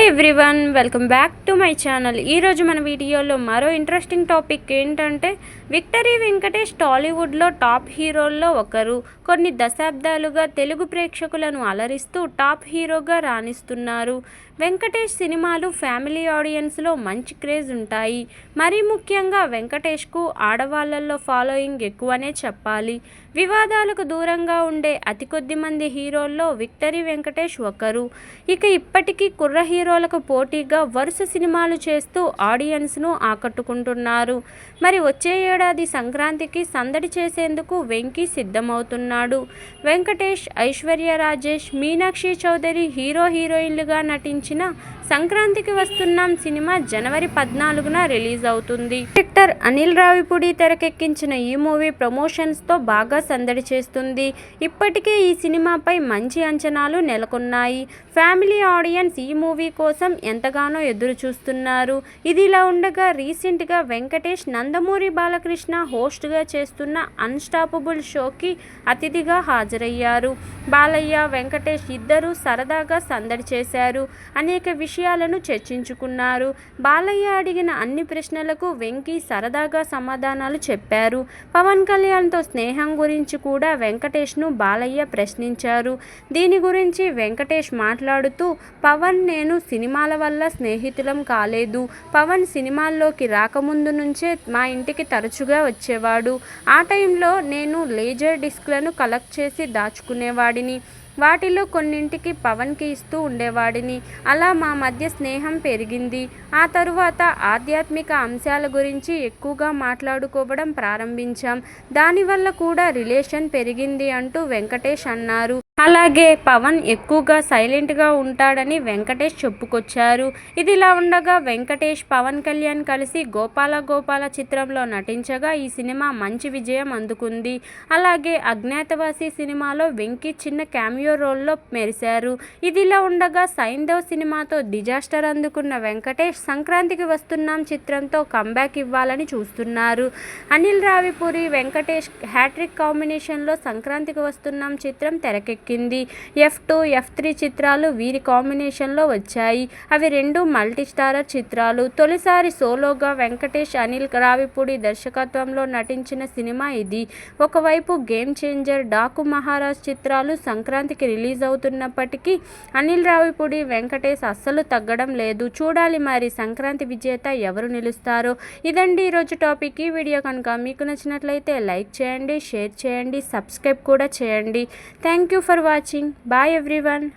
Hi everyone welcome back to my channel ఈరోజు మన వీడియోలో మరో ఇంట్రెస్టింగ్ టాపిక్ ఏంటంటే విక్టరీ వెంకటేష్ టాలీవుడ్లో టాప్ హీరోల్లో ఒకరు. కొన్ని దశాబ్దాలుగా తెలుగు ప్రేక్షకులను అలరిస్తూ టాప్ హీరోగా రాణిస్తున్నారు. వెంకటేష్ సినిమాలు ఫ్యామిలీ ఆడియన్స్లో మంచి క్రేజ్ ఉంటాయి. మరీ ముఖ్యంగా వెంకటేష్కు ఆడవాళ్ళల్లో ఫాలోయింగ్ ఎక్కువనే చెప్పాలి. వివాదాలకు దూరంగా ఉండే అతి కొద్ది మంది హీరోల్లో విక్టరీ వెంకటేష్ ఒకరు. ఇక ఇప్పటికీ కుర్ర హీరో హీరోలకు పోటీగా వరుస సినిమాలు చేస్తూ ఆడియన్స్ను ఆకట్టుకుంటున్నారు. మరి వచ్చే ఏడాది సంక్రాంతికి సందడి చేసేందుకు వెంకీ సిద్ధమవుతున్నాడు. వెంకటేష్ ఐశ్వర్య రాజేష్ మీనాక్షి చౌదరి హీరో హీరోయిన్లుగా నటించిన సంక్రాంతికి వస్తున్నాం సినిమా జనవరి పద్నాలుగున రిలీజ్ అవుతుంది. డైరెక్టర్ అనిల్ రావిపూడి తెరకెక్కించిన ఈ మూవీ ప్రమోషన్స్తో బాగా సందడి చేస్తుంది. ఇప్పటికే ఈ సినిమాపై మంచి అంచనాలు నెలకొన్నాయి. ఫ్యామిలీ ఆడియన్స్ ఈ మూవీ కోసం ఎంతగానో ఎదురు చూస్తున్నారు ఇదిలా ఉండగా రీసెంట్గా వెంకటేష్ నందమూరి బాలకృష్ణ హోస్ట్గా చేస్తున్న అన్స్టాపబుల్ షోకి అతిథిగా హాజరయ్యారు. బాలయ్య వెంకటేష్ ఇద్దరూ సరదాగా సందడి చేశారు. అనేక విషయాలను చర్చించుకున్నారు. బాలయ్య అడిగిన అన్ని ప్రశ్నలకు వెంకీ సరదాగా సమాధానాలు చెప్పారు. పవన్ కళ్యాణ్తో స్నేహం గురించి కూడా వెంకటేష్ను బాలయ్య ప్రశ్నించారు. దీని గురించి వెంకటేష్ మాట్లాడుతూ పవన్ నేను సినిమాల వల్ల స్నేహితులం కాలేదు. పవన్ సినిమాల్లోకి రాకముందు నుంచే మా ఇంటికి తరచుగా వచ్చేవాడు. ఆ టైంలో నేను లేజర్ డిస్క్లను కలెక్ట్ చేసి దాచుకునేవాడిని. వాటిలో కొన్నింటికి పవన్కి ఇస్తూ ఉండేవాడిని. అలా మా మధ్య స్నేహం పెరిగింది. ఆ తరువాత ఆధ్యాత్మిక అంశాల గురించి ఎక్కువగా మాట్లాడుకోవడం ప్రారంభించాం. దానివల్ల కూడా రిలేషన్ పెరిగింది అంటూ వెంకటేష్ అన్నారు. అలాగే పవన్ ఎక్కువగా సైలెంట్గా ఉంటాడని వెంకటేష్ చెప్పుకొచ్చారు. ఇదిలా ఉండగా వెంకటేష్ పవన్ కళ్యాణ్ కలిసి గోపాల గోపాల చిత్రంలో నటించగా ఈ సినిమా మంచి విజయం అందుకుంది. అలాగే అజ్ఞాతవాసి సినిమాలో వెంకీ చిన్న క్యామియో రోల్లో మెరిశారు. ఇదిలా ఉండగా సైందవ్ సినిమాతో డిజాస్టర్ అందుకున్న వెంకటేష్ సంక్రాంతికి వస్తున్నాం చిత్రంతో కంబ్యాక్ ఇవ్వాలని చూస్తున్నారు. అనిల్ రావిపూరి వెంకటేష్ హ్యాట్రిక్ కాంబినేషన్లో సంక్రాంతికి వస్తున్నాం చిత్రం తెరకెక్కి దక్కింది ఎఫ్ టూ ఎఫ్ త్రీ చిత్రాలు వీరి కాంబినేషన్లో వచ్చాయి. అవి రెండు మల్టీ స్టారర్ చిత్రాలు. తొలిసారి సోలోగా వెంకటేష్ అనిల్ రావిపూడి దర్శకత్వంలో నటించిన సినిమా ఇది. ఒకవైపు గేమ్ చేంజర్ డాకు మహారాజ్ చిత్రాలు సంక్రాంతికి రిలీజ్ అవుతున్నప్పటికీ అనిల్ రావిపూడి వెంకటేష్ అస్సలు తగ్గడం లేదు. చూడాలి మరి సంక్రాంతి విజేత ఎవరు నిలుస్తారో. ఇదండి ఈరోజు టాపిక్. ఈ వీడియో కనుక మీకు నచ్చినట్లయితే లైక్ చేయండి షేర్ చేయండి సబ్స్క్రైబ్ కూడా చేయండి. Thank you for watching. Bye everyone.